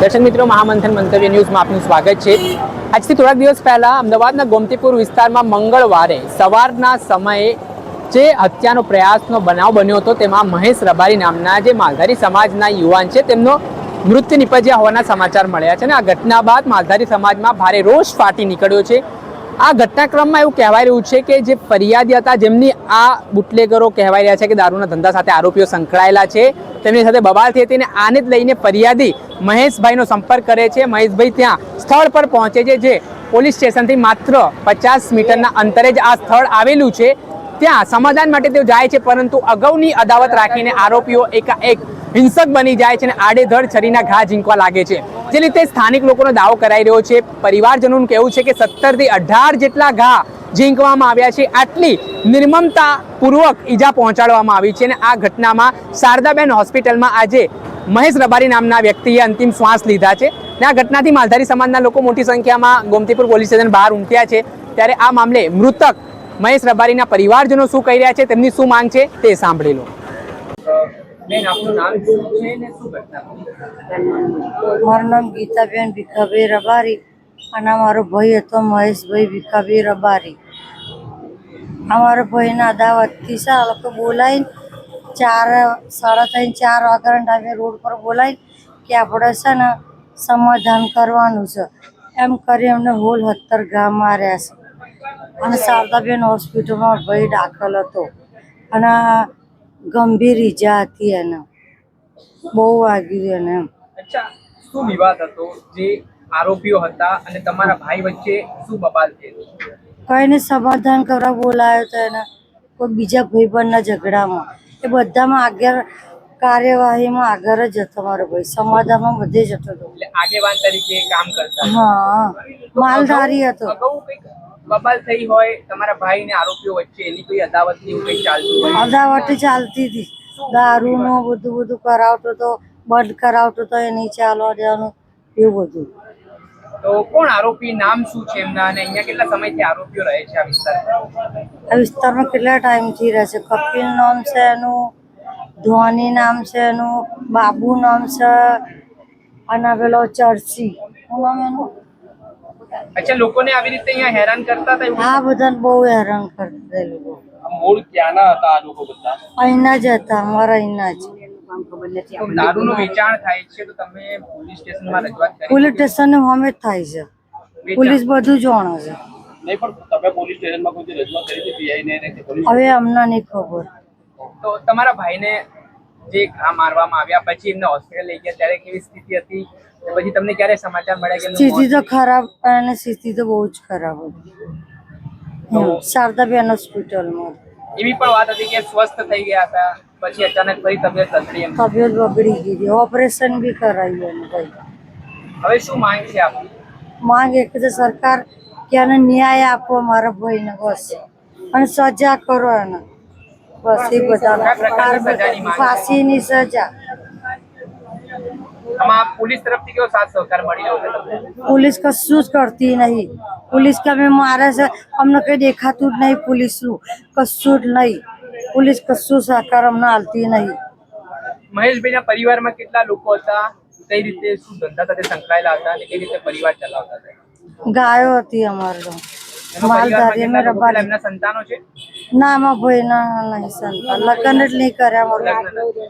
દર્શક મિત્રો, મહામંથન મંતવ્ય ન્યૂઝમાં આપનું સ્વાગત છે. આજથી થોડાક દિવસ પહેલાં અમદાવાદના ગોમતીપુર વિસ્તારમાં મંગળવારે સવારના સમયે જે હત્યાનો પ્રયાસનો બનાવ બન્યો હતો, તેમાં મહેશ રબારી નામના જે માલધારી સમાજના યુવાન છે, તેમનો મૃત્યુ નિપજ્યા હોવાના સમાચાર મળ્યા છે અને આ ઘટના બાદ માલધારી સમાજમાં ભારે રોષ ફાટી નીકળ્યો છે. આ ઘટનાક્રમમાં એવું કહેવાય રહ્યું છે કે જે ફરિયાદી હતા, જેમની આ બુટલેગરો કહેવાય રહ્યા છે કે દારૂના ધંધા સાથે આરોપીઓ સંકળાયેલા છે. તેમની સાથે બબાલ થઈ હતી અને આને જ લઈને ફરિયાદી મહેશભાઈનો સંપર્ક કરે છે. મહેશભાઈ ત્યાં સ્થળ પર પહોંચે છે, જે પોલીસ સ્ટેશનથી માત્ર પચાસ મીટરના અંતરે જ આ સ્થળ આવેલું છે. ત્યાં સમાધાન માટે તેઓ જાય છે, પરંતુ અગાઉની અદાવત રાખીને આરોપીઓ એકાએક હિંસક બની જાય છે અને આડેધડ છરીના ઘા ઝીંકવા લાગે છે. જે રીતે સ્થાનિક લોકોનો દાવો કરાઈ રહ્યો છે. પરિવારજનોનું કહેવું છે કે સત્તરથી અઢાર જેટલા ઘા ઝીંકવામાં આવ્યા છે. આટલી નિર્મમતાપૂર્વક ઈજા પહોંચાડવામાં આવી છે અને આ ઘટનામાં શારદાબેન હોસ્પિટલમાં આજે મહેશ રબારી નામના વ્યક્તિએ અંતિમ શ્વાસ લીધા છે અને આ ઘટનાથી માલધારી સમાજના લોકો મોટી સંખ્યામાં ગોમતીપુર પોલીસ સ્ટેશન બહાર ઉમટ્યા છે. ત્યારે આ મામલે મૃતક મહેશ રબારીના પરિવારજનો શું કહી રહ્યા છે તેમની શું માંગ છે તે સાંભળી લો. બેન આપનું નામ છે ને શું ઘટના? મારું નામ ગીતાબેન ભીખાભાઈ રબારી. અને મારો ભાઈ હતો મહેશભાઈ ભીખાભાઈ રબારી. અમારા ભાઈના દાવતથી આ લોકો બોલાવીને ચાર, સાડા ત્રણ, ચાર વાગ્યાના ટાઈમે રોડ પર બોલાવીને કે આપણે છે ને સમાધાન કરવાનું છે. એમ કરી અમને હોલ હત્તર ઘા માર્યા છે. અને શારદાબેન હોસ્પિટલમાં ભાઈ દાખલ હતો. અને ગંભીર ઈજા હતી એને. બહુ વાગ્યું એને એમ. શું વિવાદ હતો? જે આરોપીઓ હતા અને તમારા ભાઈ વચ્ચે શું બબાલ થયેલું કઈને સમાધાન કરવા બોલાયો હતો એને. કોઈ બીજા ભાઈબંધના ઝઘડામાં. એ બધામાં આગળ કાર્યવાહીમાં આગળ જ હતો મારો ભાઈ. સમાધાનમાં બધે જ હતો એટલે આગેવાન તરીકે કામ કરતા હા માલધારી હતો. બબાલ થઈ હોય તમારા ભાઈ ને આરોપીઓ વચ્ચે એની કોઈ અદાવતની કંઈક ચાલતું હોય? અદાવટ ચાલતી હતી. દારૂ નું બધું બધું કરાવતો તો બંધ કરાવતો તો એ નહીં ચાલવા દેવાનું એવું બધું. તો કોણ આરોપી નામ શું છે એમના? અને અહીંયા કેટલા સમયથી આરોપીઓ રહે છે આ વિસ્તારમાં? આ વિસ્તારમાં કેટલા ટાઈમથી રહે છે? કપિલ નામ છે એનું ધોની નામ છે એનું બાબુ નામ છે અને પેલો ચર્ચી. શું નામ એનું? અચ્છા લોકોને આવી રીતે અહીંયા હેરાન કરતા હતા હા બધાને બહુ હેરાન કરતા લોકો. મૂળ ક્યાંના હતા આ લોકો બધા? અહીંના જ હતા અમારા અહીંના જ. તો દારૂનું વેચાણ થાય છે તો તમે પોલીસ સ્ટેશનમાં રજૂઆત કરી પોલીસ સ્ટેશન અમે જ થાય છે. પોલીસ બધું જાણે છે. નહીં પણ તમે પોલીસ સ્ટેશનમાં કોઈ રજૂઆત કરી હતી પીઆઈ ને હવે અમને નહીં ખબર. તો તમારા ભાઈને જે ઘા મારવામાં આવ્યા પછી એમને હોસ્પિટલ લઈ ગયા ત્યારે કેવી સ્થિતિ હતી? પછી તમને ક્યારે સમાચાર મળ્યા કે સ્થિતિ તો ખરાબ અને સ્થિતિ તો બહુ જ ખરાબ હતી. શારદાબેન હોસ્પિટલમાં. એવી પણ વાત હતી કે સ્વસ્થ થઈ ગયા હતા. પછી અચાનક ફરી તબિયત બગડી એમ? તબિયત બગડી ગઈ ઓપરેશન બી કરાવ્યું એમ ભાઈ હવે શું માંગ છે આપની? માંગ એક તો સરકાર કે ન્યાય આપો મારા ભાઈને બસ. અને સજા કરો એને. બસ એ બધા? ફાંસીની સજા. પોલીસ તરફથી કેવો સાથ સહકાર મળી પોલીસ કશું જ કરતી નહીં. પોલીસ કે અમે મારે છે. અમને કઈ દેખાતું જ નહીં પોલીસનું. કશું જ નહીં. પોલીસ કશું સહકાર અમને હાલતી નહીં. મહેશભાઈના પરિવારમાં કેટલા લોકો હતા? કઈ રીતે શું ધંધા સાથે સંકળાયેલા હતા અને કઈ રીતે પરિવાર ચલાવતા હતા? ગાયો હતી અમારો. માલધારી અમે રબારી. એમના સંતાનો છે? ના ભાઈ ના નહીં સંતાન. લગ્ન જ નહીં કર્યા અમારા.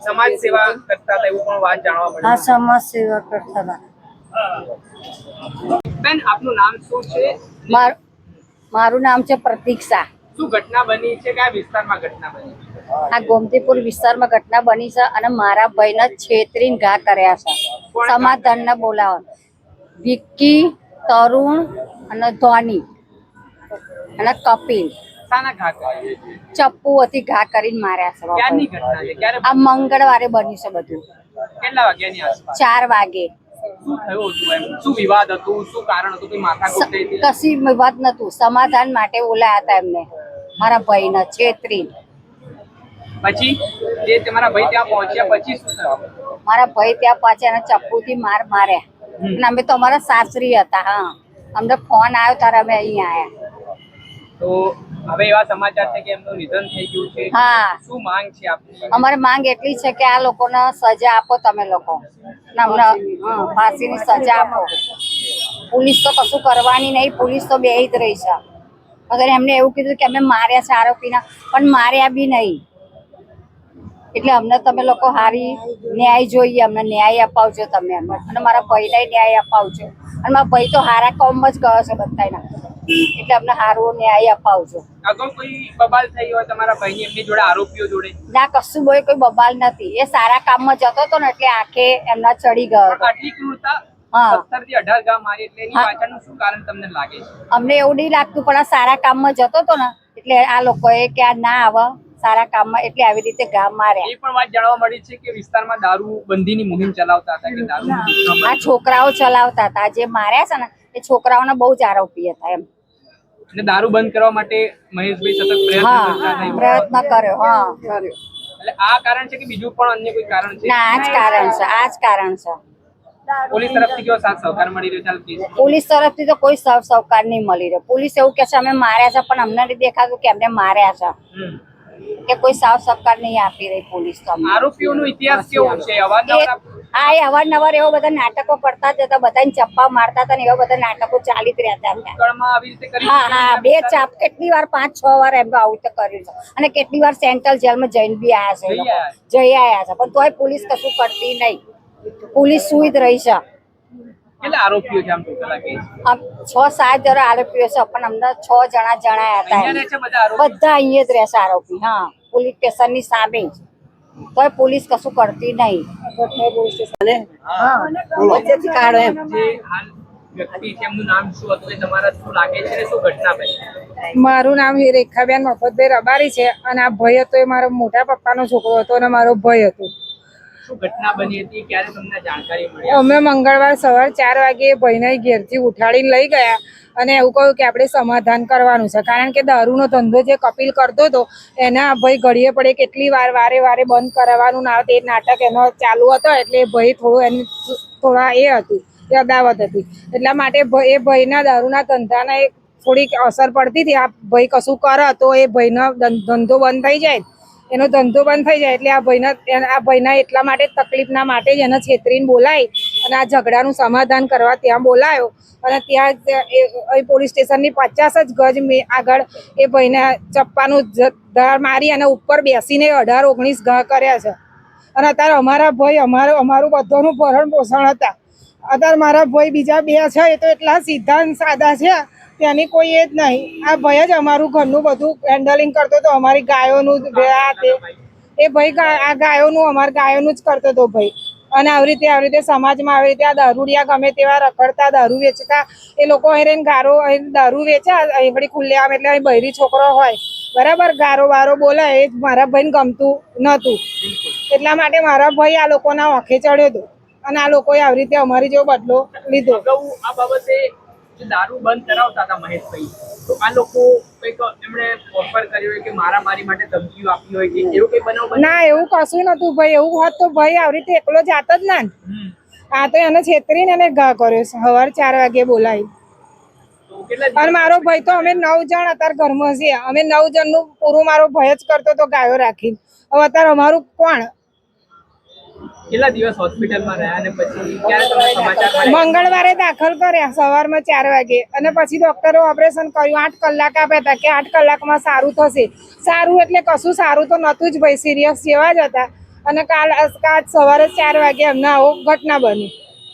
સમાજ સેવા કરતા હતા એવું પણ વાત જાણવા સમાજ સેવા કરતા હતા. બેન આપનું નામ શું છે? મારું નામ છે પ્રતીક્ષા. શું ઘટના બની છે કયા વિસ્તારમાં ઘટના બની આ ગોમતીપુર વિસ્તારમાં ઘટના બની છે અને મારા ભાઈને છેતરીને ઘા કર્યા છે. સમાધાનને બોલાવા વિક્કી તરુણ અને ધોની અને કપિલ. ચપ્પુ ઘા ઘા કરીને માર્યા છે આ મંગળવારે બન્યું છે બધું. કેટલા વાગ્યાની ચાર વાગે. હતું વિવાદ હતું? હતું? હતી? કશી વાત નતું સમાધાન માટે બોલાયા હતા એમને. મારા ભાઈના છેતરી. પછી? જે તમારા ભાઈ ત્યાં પહોંચ્યા પછી શું થયું? મારા ભાઈ ત્યાં પાછા એને ચપ્પુથી માર માર્યા. અને અમે તો અમારા સાસરી હતા હા. અમને ફોન આવ્યો ત્યારે અમે અહીંયા આવ્યા તો હવે એવા સમાચાર છે કે એમનું નિધન થઈ ગયું છે. હા. શું માંગ છે આપની? અમારે માંગ એટલી છે કે આ લોકોને સજા આપો તમે લોકો. અમને ફાંસીની સજા આપો. પોલીસ તો કશું કરવાની નહીં પોલીસ તો બે જ રહી છે. અગર એમને એવું કીધું કે અમે માર્યા છે આરોપીના પણ માર્યા બી નહીં. એટલે અમને તમે લોકો હારી ન્યાય જોઈએ અમને ન્યાય અપાવજો તમે અમને. અને મારા ભાઈને ન્યાય અપાવજો. અને મારા ભાઈ તો હારા કોમ જ ગયો છે બધાના એટલે અમને સારો ન્યાય અપાવજો. અગાઉ કોઈ બબાલ થઈ હોય તમારા ભાઈની એમની જોડે આરોપીઓ જોડે? ના કશું બોય કોઈ બબાલ નથી. એ સારા કામમાં જતો હતો ને એટલે આખે એમના ચડી ગયો આટલી ક્રૂરતા હા. સત્તરથી અઢાર ગામ મારી એટલે એની પાછળનું શું કારણ તમને લાગે છે? અમને એવું નહીં લાગતું પણ આ સારા કામમાં જતો હતો ને એટલે આ લોકોએ કે આ ના આવે સારા કામમાં એટલે આવી રીતે ગામ માર્યા. એ પણ વાત જાણવા મળી છે કે વિસ્તારમાં દારૂ બંધીની મુહિમ ચલાવતા હતા કે દારૂ આ છોકરાઓ ચલાવતા હતા જે માર્યા છે ને એ છોકરાઓના બહુ જ આરોપી હતા એમ. એટલે દારૂ બંધ કરવા માટે મહેશભાઈ સતત પ્રયત્ન કરતા હા હતા પ્રયત્ન કર્યો હા. એટલે આ કારણ છે કે બીજું પણ અન્ય કોઈ કારણ છે? ના આ જ કારણ છે આ જ કારણ છે. પોલીસ તરફથી કેવો સાથ સહકાર મળી રહ્યો ચાલ પ્લીઝ પોલીસ તરફથી તો કોઈ સાથ સહકાર નહીં મળી રહ્યો. પોલીસ એવું કે છે અમે માર્યા છે પણ અમને નથી દેખાતું કે અમને માર્યા છે. કે કોઈ સાથ સહકાર નહીં આપી રહી પોલીસ તો આરોપીઓનો ઇતિહાસ કેવો છે? અવારનવાર આ એ અવારનવાર એવા બધા નાટકો કરતા જ હતા બધાને ચપ્પા મારતા હતા ને એવા બધા નાટકો ચાલી જ રહ્યા હતા હા હા બે ચાપ કેટલી વાર પાંચ છ વાર એમ આવું તો કર્યું છે. અને કેટલી વાર સેન્ટ્રલ જેલમાં જઈને બી આયા છે જઈ આવ્યા છે. પણ તોય પોલીસ કશું કરતી નહીં. પોલીસ સુઈત રહી છે. કેટલા આરોપીઓ છે આમ ટોટલ આ કેસ? છ સાત જણા આરોપીઓ છે પણ અમને છ જણા જણાયા હતા. બધા અહીંયા જ રહેશે આરોપી હા. પોલીસ સ્ટેશનની સામે જ. તોય પોલીસ કશું કરતી નહીં. પોલીસ હાલ વ્યક્તિ છે એમનું નામ શું હતું એ તમારા શું લાગે છે અને શું ઘટના બની? મારું નામ હે રેખાબેન મફતભાઈ રબારી છે અને આ ભય હતો એ મારો મોટા પપ્પાનો છોકરો હતો અને મારો ભય હતો. ઘટના બની હતી? ક્યારે તમને જાણકારી મળી અમે મંગળવાર સવાર ચાર વાગે ભાઈને ઘેરથી ઉઠાડીને લઈ ગયા અને એવું કહ્યું કે આપણે સમાધાન કરવાનું છે. કારણ કે દારૂનો ધંધો જે કપિલ કરતો હતો, એના ભાઈ ઘડીએ પડે કેટલી વાર વારે વારે બંધ કરાવવાનું ના તે નાટક એનો ચાલુ હતો એટલે ભાઈ થોડું એની થોડા એ હતું, એ અદાવત હતી. એટલા માટે એ ભાઈના દારૂના ધંધાના થોડીક અસર પડતી હતી. આ ભાઈ કશું કરે તો એ ભાઈનો ધંધો બંધ થઈ જાય. એનો ધંધો બંધ થઈ જાય એટલે આ ભાઈના આ ભાઈના એટલા માટે તકલીફના માટે જ એને છેતરીને બોલાય અને આ ઝઘડાનું સમાધાન કરવા ત્યાં બોલાયો. અને ત્યાં એ- પોલીસ સ્ટેશનની પચાસ જ ગજ આગળ એ ભાઈને ચપ્પાનું ધાર મારી અને ઉપર બેસીને અઢાર ઓગણીસ ઘા કર્યા છે. અને અત્યારે અમારા ભાઈ અમારું અમારું બધાનું ભરણ પોષણ હતા. અત્યારે મારા ભાઈ બીજા બે છે, એ તો એટલા સિદ્ધાંત સાદા છે. ત્યાંની કોઈ એ જ નહીં. આ ભાઈ જ અમારું ઘરનું બધું હેન્ડલિંગ કરતો હતો. અમારી ગાયોનું આ તે, એ ભાઈ આ ગાયોનું, અમારા ગાયોનું જ કરતો હતો ભાઈ. અને આવી રીતે આવી રીતે સમાજમાં આવી રીતે આ દારૂડિયા ગમે તેવા રખડતા, દારૂ વેચતા, એ લોકો અહીં ગારો દારૂ વેચા, અહીં વળી ખુલ્લે આમ એટલે અહીં બૈરી છોકરો હોય. બરાબર? ગારો વારો બોલે, એ મારા ભાઈને ગમતું નહોતું. એટલા માટે મારા ભાઈ આ લોકોના ઓખે ચડ્યો હતો. અને આ લોકોએ આવી રીતે અમારી જેવો બદલો લીધો. આ બાબતે દારૂ બંધ કરાવતા હતા મહેશભાઈ તો આ લોકો કંઈક એમણે ઓફર કર્યો હોય કે મારા મારી માટે ધમકીઓ આપી હોય કે એવું કંઈ બનાવ ના એવું કશું નતું ભાઈ એવું હોત તો ભાઈ આવી રીતે એકલો જાત જ ના આ તો એને છેતરીને એને ઘા કર્યો છે સવાર ચાર વાગે બોલાવી. તો અને મારો ભાઈ તો અમે નવ જણ અત્યારે ઘરમાં છીએ. અમે નવ જણનું પૂરું મારો ભાઈ જ કરતો તો ગાયો રાખીને. હવે અત્યારે અમારું કોણ? મંગળવારે દાખલ કર્યા સવારમાં ચાર વાગે અને પછી ડોક્ટરો ઓપરેશન કર્યું. આઠ કલાક આપ્યા હતા કે આઠ કલાકમાં સારું થશે. સારું એટલે કશું સારું તો નહોતું જ ભાઈ. સિરિયસ જેવા જ હતા. અને કાલ કાલ સવારે ચાર વાગે અમને આવો ઘટના બની.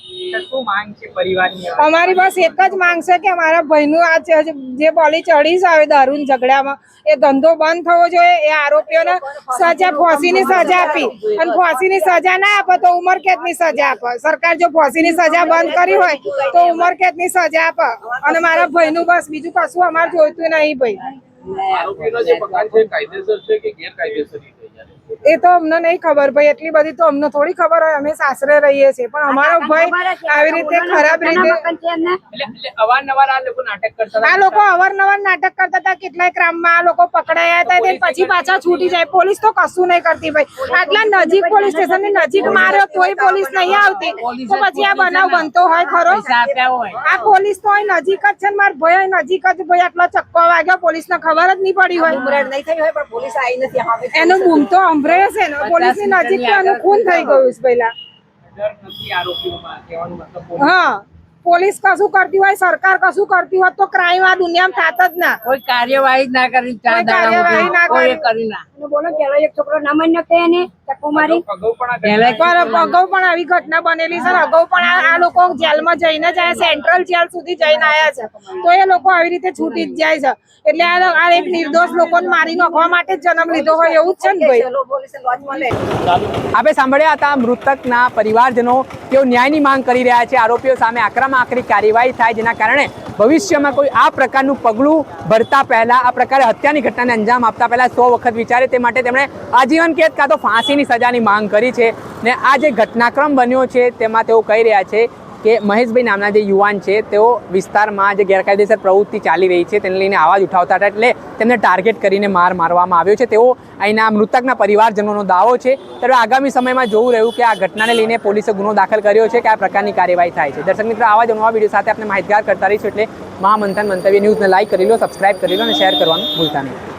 તો શું માંગ છે પરિવારની અમારી બસ એક જ માંગ છે કે અમારા ભાઈનું આ જે- જે બોલી ચડી છે હવે દારૂ ઝઘડામાં એ ધંધો બંધ થવો જોઈએ એ આરોપીઓને સજા ફોસીની સજા આપી. અને ફોસીની સજા ના આપે તો ઉંમરકેદની સજા આપે. સરકાર જો ફોસીની સજા બંધ કરી હોય તો ઉંમરકેદની સજા આપે. અને મારા ભાઈનું બસ બીજું કશું અમારે જોઈતું નહીં ભાઈ. આરોપીનો જે પ્રકાર છે કાયદેસર છે કે ગેરકાયદેસર રીતે? એ તો અમને નહીં ખબર ભાઈ એટલી બધી તો અમને થોડી ખબર હોય અમે સાસરે રહીએ છીએ. પણ અમારો ભાઈ આવી રીતે ખરાબ રીતે અવારનવાર આ લોકો નાટક કરતા આ લોકો અવારનવાર નાટક કરતા હતા કેટલાય ક્રામમાં આ લોકો પકડાયા હતા પછી પાછા છૂટી જાય. પોલીસ તો કશું નહીં કરતી ભાઈ. આટલા નજીક પોલીસ સ્ટેશનની નજીક માર્યો તોય પોલીસ નહીં આવતી. તો પછી આ બનાવ બનતો હોય ખરો? આ પોલીસ તો નજીક જ છે ને મારા ભાઈ નજીક જ ભાઈ આટલો ચક્કો વાગ્યો પોલીસ ને ખબર જ નહીં પડી હોય. એનું બૂમ તો સંભળાય છે ને પોલીસની નજીક ખૂન થઈ ગયું છે પોલીસ હા. પોલીસ કશું કરતી હોય સરકાર કશું કરતી હોય તો ક્રાઇમ આ દુનિયામાં થાત જ ના. કોઈ કાર્યવાહી જ ના કરી કાર્યવાહી ના કરી. ના. બોલો પેલો એક છોકરો ના માન્યો કે એને ચક્કુ મારી? અગાઉ પણ આ પહેલા પર અગાઉ પણ આવી ઘટના બનેલી છે. અગાઉ પણ આ આ લોકો જેલમાં જઈને જાય સેન્ટ્રલ જેલ સુધી જઈને આવ્યા છે. તો એ લોકો આવી રીતે છૂટી જ જાય છે. એટલે આ આ એક નિર્દોષ લોકોને મારી નાખવા માટે જન્મ લીધો હોય એવું જ છે ને ભાઈ? આપણે સાંભળ્યા હતા મૃતકના પરિવારજનો તેઓ ન્યાયની માંગ કરી રહ્યા છે. આરોપીઓ સામે આકરામાં આકરી કાર્યવાહી થાય જેના કારણે ભવિષ્યમાં કોઈ આ પ્રકારનું પગલું ભરતા પહેલા, આ પ્રકારે હત્યાની ઘટનાને અંજામ આપતા પહેલા સો વખત વિચારે તે માટે તેમણે આજીવન કેદ કાં તો ફાંસીની સજાની માંગ કરી છે. ને આ જે ઘટનાક્રમ બન્યો છે તેમાં તેઓ કહી રહ્યા છે કે મહેશભાઈ નામના જે યુવાન છે, તેઓ વિસ્તારમાં જે ગેરકાયદેસર પ્રવૃત્તિ ચાલી રહી છે, તેને લઈને આવાજ ઉઠાવતા હતા એટલે તેમને ટાર્ગેટ કરીને માર મારવામાં આવ્યો છે. તેઓ અહીંના મૃતકના પરિવારજનોનો દાવો છે. ત્યારે આગામી સમયમાં જોવું રહ્યું કે આ ઘટનાને લઈને પોલીસે ગુનો દાખલ કર્યો છે કે આ પ્રકારની કાર્યવાહી થાય છે. દર્શક મિત્રો, આવા જ નવા વીડિયો સાથે આપણે માહિતગાર કરતા રહીશું એટલે મહામંથન મંતવ્ય ન્યૂઝને લાઇક કરી લો સબસ્ક્રાઇબ કરી લો અને શેર કરવાનું ભૂલતા નહીં.